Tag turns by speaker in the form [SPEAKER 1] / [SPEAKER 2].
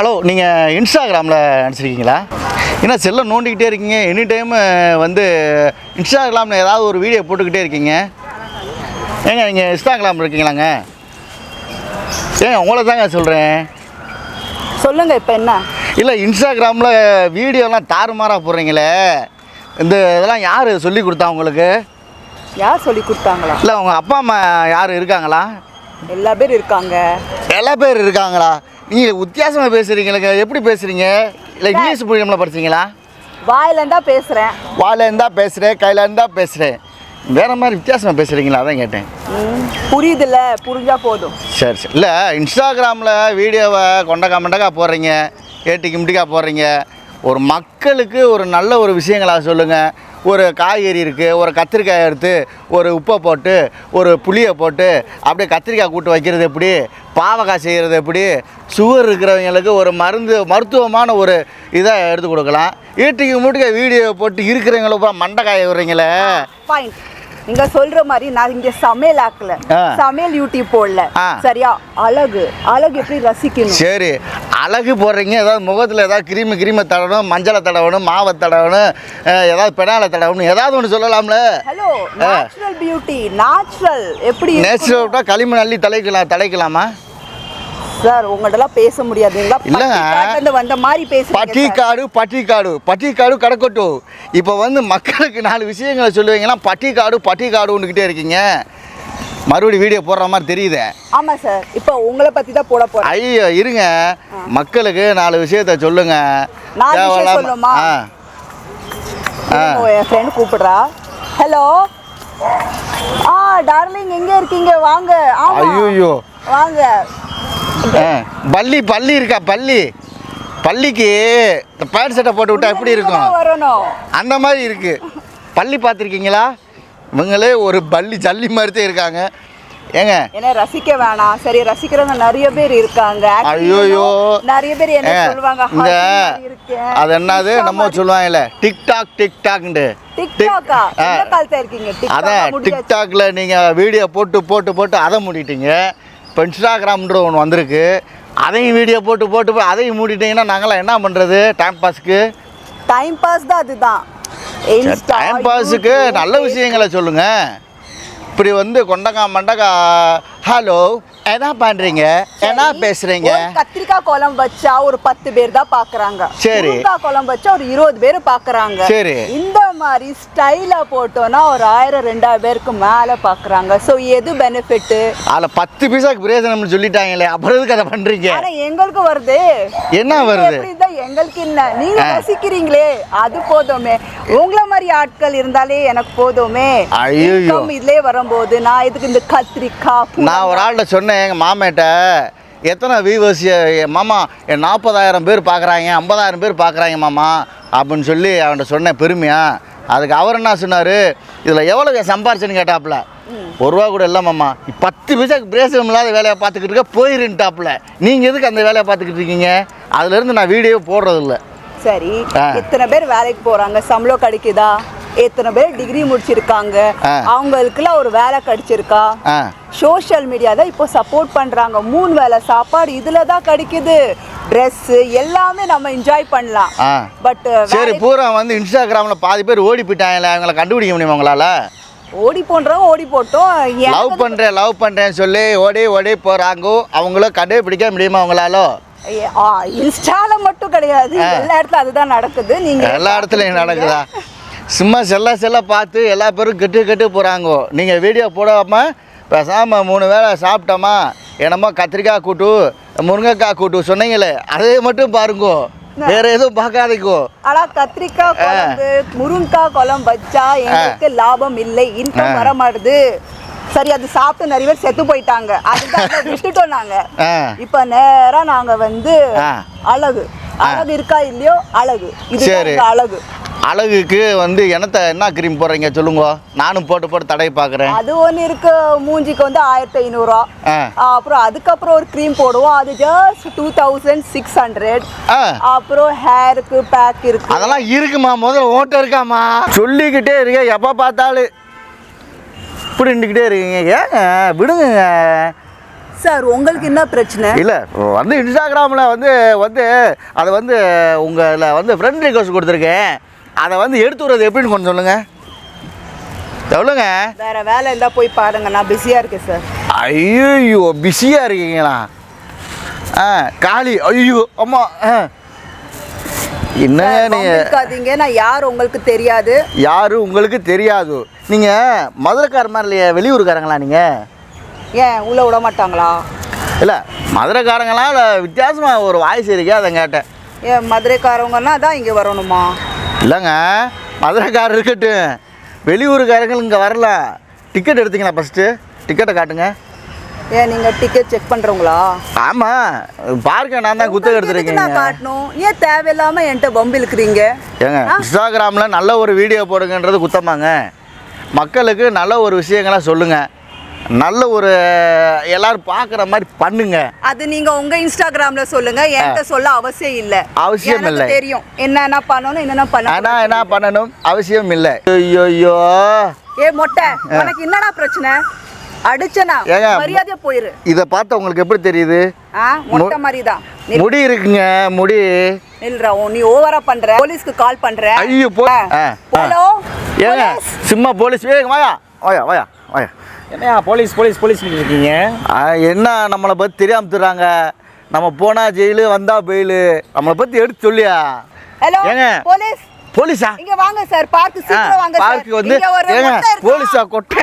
[SPEAKER 1] Hello நீங்கள் இன்ஸ்டாகிராமில் நினச்சிருக்கீங்களா என்ன செல்லை நோண்டிக்கிட்டே இருக்கீங்க? எனி டைம் வந்து இன்ஸ்டாகிராமில் ஏதாவது ஒரு வீடியோ போட்டுக்கிட்டே இருக்கீங்க? ஏங்க நீங்கள் இன்ஸ்டாகிராமில் இருக்கீங்களாங்க? ஏங்க உங்களை தாங்க சொல்கிறேன்
[SPEAKER 2] சொல்லுங்க இப்போ என்ன?
[SPEAKER 1] இல்லை இன்ஸ்டாகிராமில் வீடியோலாம் தாறுமாறாக போடுறீங்களே. இந்த இதெல்லாம் யார் சொல்லி கொடுத்தா உங்களுக்கு?
[SPEAKER 2] யார் சொல்லி கொடுத்தாங்களா?
[SPEAKER 1] இல்லை உங்கள் அப்பா அம்மா யார் இருக்காங்களா?
[SPEAKER 2] எல்லா பேர் இருக்காங்க.
[SPEAKER 1] எல்லா பேர் இருக்காங்களா? நீங்கள் வித்தியாசமாக பேசுகிறீங்களே எப்படி பேசுகிறீங்க இல்லை இங்கிலீஷ் மீடியமில் படிச்சீங்களா?
[SPEAKER 2] வாயில இருந்தா பேசுறேன்.
[SPEAKER 1] வாயில் பேசுகிறேன் கையில் இருந்தால் பேசுகிறேன் வேறு மாதிரி வித்தியாசமாக பேசுகிறீங்களா அதான் கேட்டேன்.
[SPEAKER 2] புரியுதுல்ல புரிஞ்சா போதும்.
[SPEAKER 1] சரி சரி. இல்லை இன்ஸ்டாகிராமில் வீடியோவை கொண்டக்கா மண்டக்கா போடுறீங்க ஏட்டிக்கு முட்டிக்கா போடுறீங்க. ஒரு மக்களுக்கு ஒரு நல்ல ஒரு விஷயங்களாக சொல்லுங்கள் ஒரு காய்கறி இருக்குது ஒரு கத்திரிக்காய் எடுத்து ஒரு உப்பை போட்டு ஒரு புளியை போட்டு அப்படியே கத்திரிக்காய் கூட்டு வைக்கிறது எப்படி? பாவக்காய் செய்கிறது எப்படி? சுகர் இருக்கிறவங்களுக்கு ஒரு மருந்து மருத்துவமான ஒரு இதை எடுத்து கொடுக்கலாம். ஈட்டிக்கு மூட்டுக்கு வீடியோ போட்டு இருக்கிறவங்கள பூரா மண்டைக்காய விடுறீங்களே.
[SPEAKER 2] ஃபைன் நீங்க சொல்ற மாதிரி நான் இங்க சமையல் ஆக்கல. சமையல் யூடியூப் போடல. சரியா? அழகு. அழகு எப்படி ரசிக்கணும்?
[SPEAKER 1] சரி. அழகு போடுறீங்க. ஏதாவது முகத்தில் ஏதாவது கிருமி கிருமி தடவணும் மஞ்சளை தடவணும் மாவை தடவணும் ஏதாவது பெனாலை தடவணும் ஏதாவது ஒன்று சொல்லலாம்ல?
[SPEAKER 2] ஹலோ நேச்சுரல் பியூட்டி நேச்சுரல் எப்படி
[SPEAKER 1] நேச்சுரல் களிமண் அள்ளி தலைக்கலாம் தலைக்கலாமா?
[SPEAKER 2] சார் உங்கள்ட்டலாம் பேச முடியாதுங்களா?
[SPEAKER 1] இல்லைங்க.
[SPEAKER 2] வந்த மாதிரி சார்.
[SPEAKER 1] பட்டிக்காடு பட்டிக்காடு பட்டிக்காடு கிடக்கட்டும். இப்போ வந்து மக்களுக்கு நாலு விஷயங்களை சொல்லுவீங்களா பட்டிக்காடு பட்டிக்காடுன்னுக்கிட்டே இருக்கீங்க. மறுபடியும் வீடியோ போடுற மாதிரி தெரியுதே.
[SPEAKER 2] ஆமா சார். இப்போ உங்களை பத்தி தான் போட போறேன்.
[SPEAKER 1] ஐயோ இருங்க. மக்களுக்கு நாலு விஷயத்த சொல்லுங்க.
[SPEAKER 2] ஃப்ரெண்ட் கூப்பிடுறா. ஹலோ ஆ டார்லிங் எங்க இருக்கீங்க? வாங்க.
[SPEAKER 1] ஐயோ
[SPEAKER 2] வாங்க.
[SPEAKER 1] பள்ளி பள்ளி இருக்கா பள்ளி? பள்ளிக்கு இந்த பேண்ட் சட்டை போட்டு விட்டா எப்படி
[SPEAKER 2] நீங்க
[SPEAKER 1] இருக்கும்? அந்த மாதிரி இருக்கு. பள்ளி பார்த்துருக்கீங்களா? இவங்களே ஒரு பள்ளி ஜல்லி மாதிரி தான் இருக்காங்க. ஏங்க?
[SPEAKER 2] என்ன ரசிக்க வேணாம். சரி ரசிக்கிறவங்க நிறைய பேர் இருக்காங்க.
[SPEAKER 1] ஐயோயோ
[SPEAKER 2] நிறைய பேர் என்ன சொல்லுவாங்க?
[SPEAKER 1] இந்த. அது என்னது? நம்ம. சொல்லுவாங்கல்ல. டிக்டாக்
[SPEAKER 2] இருக்கீங்க?
[SPEAKER 1] அதான் டிக்டாக்ல நீங்கள் வீடியோ போட்டு போட்டு போட்டு அதை மூடிட்டீங்க. இப்போ இன்ஸ்டாகிராம்ன்ற ஒன்று வந்திருக்கு. அதையும் வீடியோ போட்டு போட்டு போய் அதையும் மூடிட்டீங்கன்னா நாங்களாம் என்ன பண்ணுறது டைம் பாஸ்க்கு
[SPEAKER 2] டைம் பாஸ் தான் அதுதான்.
[SPEAKER 1] டைம் பாஸுக்கு நல்ல விஷயங்களை சொல்லுங்க. இப்படி வந்து கொண்டக்கா மண்டக்கா ஹலோ என்ன பண்ணுறீங்க என்ன பேசுகிறீங்க
[SPEAKER 2] கத்திரிக்காய் குழம்பு வச்சா ஒரு பத்து பேர் தான் பாக்குறாங்க.
[SPEAKER 1] சரி.
[SPEAKER 2] குழம்பு வச்சா ஒரு இருபது பேர் பாக்குறாங்க.
[SPEAKER 1] சரி.
[SPEAKER 2] இந்த மாதிரி ஸ்டைலா போட்டோம்னா ஒரு ஆயிரம் ரெண்டாயிரம் பேருக்கு மேல பாக்குறாங்க. சோ எது பெனிஃபிட்
[SPEAKER 1] அதில் பத்து பைசாக்கு பிரயோஜனம்னு சொல்லிட்டாங்களே அப்புறம் எதுக்கு அதை பண்ணுறீங்க
[SPEAKER 2] ஆனா எங்களுக்கு வருது.
[SPEAKER 1] என்ன வருது?
[SPEAKER 2] எங்களுக்கு என்ன? நீங்க. ரசிக்கிறீங்களே அது போதுமே. உங்களை மாதிரி ஆட்கள் இருந்தாலே எனக்கு போதுமே. Income இதுலயே வரும்போது நான் இதுக்கு இந்த கத்திரிக்காய்
[SPEAKER 1] நான் ஒரு ஆள்கிட்ட சொன்னேன் எங்கள் மாமேட்ட எத்தனை வியூவர்ஸ் மாமா என் நாற்பதாயிரம் பேர் பார்க்குறாங்க ஐம்பதாயிரம் பேர் பார்க்குறாங்க மாமா அப்படின்னு சொல்லி அவன்கிட்ட சொன்னேன் பெருமையா. அதுக்கு அவர் என்ன சொன்னார் இதில் எவ்வளோ சம்பாரிச்சேன்னு கேட்டாப்புல? ஒரு ரூபா கூட இல்லை மாமா. பத்து பைசாக்கு பிரேசனம் இல்லாத வேலையை பார்த்துக்கிட்டு இருக்க போயிருன்ட்டாப்புல. நீங்கள் எதுக்கு அந்த வேலையை பார்த்துக்கிட்டு இருக்கீங்க? அதுலேருந்து நான் வீடியோ போடுறதில்ல.
[SPEAKER 2] சரி.
[SPEAKER 1] ஆ.
[SPEAKER 2] எத்தனை பேர் வேலைக்கு போறாங்க சம்பளம் கிடைக்குதா? எத்தனை பேர் டிகிரி முடிச்சிருக்காங்க. அவங்களுக்குலாம் ஒரு வேலை கிடைச்சிருக்கா? சோஷியல் மீடியா தான் இப்போ சப்போர்ட் பண்றாங்க. மூணு வேளை சாப்பாடு இதுல தான் கிடைக்குது. Dress எல்லாமே நம்ம என்ஜாய் பண்ணலாம். பட்
[SPEAKER 1] சரி பூரா வந்து இன்ஸ்டாகிராமில் பாதி பேர் ஓடி போயிட்டாங்களே அவங்கள கண்டுபிடிக்க முடியுமா உங்களால்?
[SPEAKER 2] ஓடி போன்றவங்க ஓடி போட்டோம்.
[SPEAKER 1] லவ் பண்ணுறேன் லவ் பண்ணுறேன்னு சொல்லி ஓடி ஓடி போகிறாங்க அவங்களும் கண்டுபிடிக்க முடியுமா அவங்களால
[SPEAKER 2] இன்ஸ்டால மட்டும் கிடையாது. எல்லா இடத்துல அதுதான் நடக்குது. நீங்க
[SPEAKER 1] எல்லா இடத்துலையும் நடக்குதா? சும்மா செல்ல செல்ல பார்த்து எல்லா பேரும் கெட்டு கெட்டு போகிறாங்க நீங்கள் வீடியோ போடாம பேசாமல் மூணு வேளை சாப்பிட்டோமா? என்னமோ கத்திரிக்காய் கூட்டு முருங்கைக்காய் கூட்டு சொன்னீங்களே. அதை மட்டும் பாருங்கோ. வேற எதுவும் பார்க்காதீங்கோ.
[SPEAKER 2] ஆனா கத்திரிக்காய் குழம்பு முருங்கைக்காய் குழம்பு வச்சா எங்களுக்கு லாபம் இல்லை. இன்கம் வர மாட்டுது சரி அது சாப்பிட்டு நிறைய பேர் செத்து போயிட்டாங்க. அதுதான் அதை விட்டுட்டோம் நாங்க. இப்ப நேரா நாங்க வந்து. அழகு. அழகு இருக்கா இல்லையோ அழகு. இது
[SPEAKER 1] சரி.
[SPEAKER 2] அழகு.
[SPEAKER 1] அழகுக்கு வந்து என்னத்தை என்ன கிரீம் போடுறீங்க? சொல்லுங்க. நானும் போட்டு போட்டு தடவி பார்க்குறேன்.
[SPEAKER 2] அது ஒன்று இருக்கு. மூஞ்சிக்கு வந்து ஆயிரத்தி ஐநூறுரூவா
[SPEAKER 1] ஆ.
[SPEAKER 2] அப்புறம் அதுக்கப்புறம் ஒரு க்ரீம் போடுவோம். அது just two thousand six hundred
[SPEAKER 1] ஆ.
[SPEAKER 2] அப்புறம் ஹேருக்கு பேக் இருக்கு.
[SPEAKER 1] அதெல்லாம் இருக்குமா? முதல்ல ஓட்டம் இருக்காமா? சொல்லிக்கிட்டே இருக்க எப்போ பார்த்தாலும். இப்படி நின்றுக்கிட்டே இருக்கீங்க. ஏங்க? விடுங்க.
[SPEAKER 2] சார் உங்களுக்கு என்ன பிரச்சனை?
[SPEAKER 1] இல்லை வந்து இன்ஸ்டாகிராமில் வந்து வந்து அதை வந்து உங்களை வந்து ஃப்ரெண்ட் ரிக்வஸ்ட் கொடுத்துருக்கேன். அதை வந்து எடுத்து விடுறது எப்படின்னு கொஞ்சம் சொல்லுங்கள் எவ்வளோங்க
[SPEAKER 2] வேற வேலை இருந்தா போய் பாருங்க நான் பிஸியா இருக்கேன் சார்.
[SPEAKER 1] ஐயோ பிஸியாக இருக்கீங்களா? ஆ காளி ஐயோ அம்மா ஆ. என்ன
[SPEAKER 2] இருக்காதீங்க நான் யார் உங்களுக்கு தெரியாது.
[SPEAKER 1] யாரு உங்களுக்கு தெரியாது? நீங்கள் மதுரைக்கார மாதிரி இல்லையா வெளியூருக்காரங்களா நீங்கள்
[SPEAKER 2] ஏன் உள்ள விட மாட்டாங்களா?
[SPEAKER 1] இல்லை மதுரைக்காரங்களா இல்லை வித்தியாசமாக ஒரு வாய்ஸ் இருக்கே அதை கேட்டேன்.
[SPEAKER 2] ஏன் மதுரைக்காரவங்கன்னா தான் இங்க வரணுமா?
[SPEAKER 1] இல்லைங்க மதுரைக்காரர் இருக்கட்டும். வெளியூருக்காரங்க இங்கே வரலாம் டிக்கெட் எடுத்தீங்களா ஃபஸ்ட்டு டிக்கெட்டை காட்டுங்க.
[SPEAKER 2] ஏன் நீங்க டிக்கெட் செக் பண்றவங்களா?
[SPEAKER 1] ஆமாம் பார்க்க நான் தான் குத்தகை
[SPEAKER 2] எதுக்கு
[SPEAKER 1] எடுத்துருக்கீங்க.
[SPEAKER 2] நான் காட்டணும். ஏன் தேவையில்லாம என்கிட்ட பம்பு இழுக்கிறீங்க?
[SPEAKER 1] ஏங்க இன்ஸ்டாகிராமில் நல்ல ஒரு வீடியோ போடுங்கன்றது குத்தமாங்க. மக்களுக்கு நல்ல ஒரு விஷயங்களாக சொல்லுங்கள் நல்ல ஒரு எல்லாரும் பார்க்குற மாதிரி பண்ணுங்க.
[SPEAKER 2] அது நீங்க உங்க இன்ஸ்டாகிராம்ல சொல்லுங்க. என்கிட்ட சொல்ல அவசியம் இல்ல.
[SPEAKER 1] அவசியம் இல்லை.
[SPEAKER 2] தெரியும். என்னென்ன பண்ணணும் என்னென்ன பண்ண
[SPEAKER 1] ஆனால் என்ன பண்ணணும்? அவசியம் இல்லை. ஐயோ
[SPEAKER 2] ஏ மொட்டை உனக்கு என்னடா பிரச்சனை? அடிச்சனா? மரியாதையா போயிரு.
[SPEAKER 1] இதை பார்த்தா உங்களுக்கு எப்படி தெரியுது?
[SPEAKER 2] மொட்டை மாதிரி தான்
[SPEAKER 1] முடி இருக்குங்க முடி.
[SPEAKER 2] நில்றா உன் நீ ஓவரா பண்ற. போலீஸ்க்கு கால் பண்ற.
[SPEAKER 1] ஐயோ போ.
[SPEAKER 2] ஹலோ
[SPEAKER 1] ஏங்க சும்மா போலீஸ். ஏங்க வாயா. வாயா வாயா வாயா.
[SPEAKER 3] என்னையா போலீஸ் போலீஸ் போலீஸ் இருக்கீங்க?
[SPEAKER 1] என்ன நம்மளை பற்றி தெரியாம தர்றாங்க நம்ம போனால் ஜெயிலு வந்தால் பெயிலு. நம்மளை பற்றி எடுத்து சொல்லியா?
[SPEAKER 2] ஹலோ
[SPEAKER 1] ஏங்க.
[SPEAKER 2] போலீஸ்.
[SPEAKER 1] போலீஸா?
[SPEAKER 2] இங்க வாங்க சார் பார்க்கு
[SPEAKER 1] ஆ
[SPEAKER 2] சீக்கிரம் வாங்க சார்.
[SPEAKER 1] பார்க்கு வந்து ஏங்க? போலீஸா கொட்டை?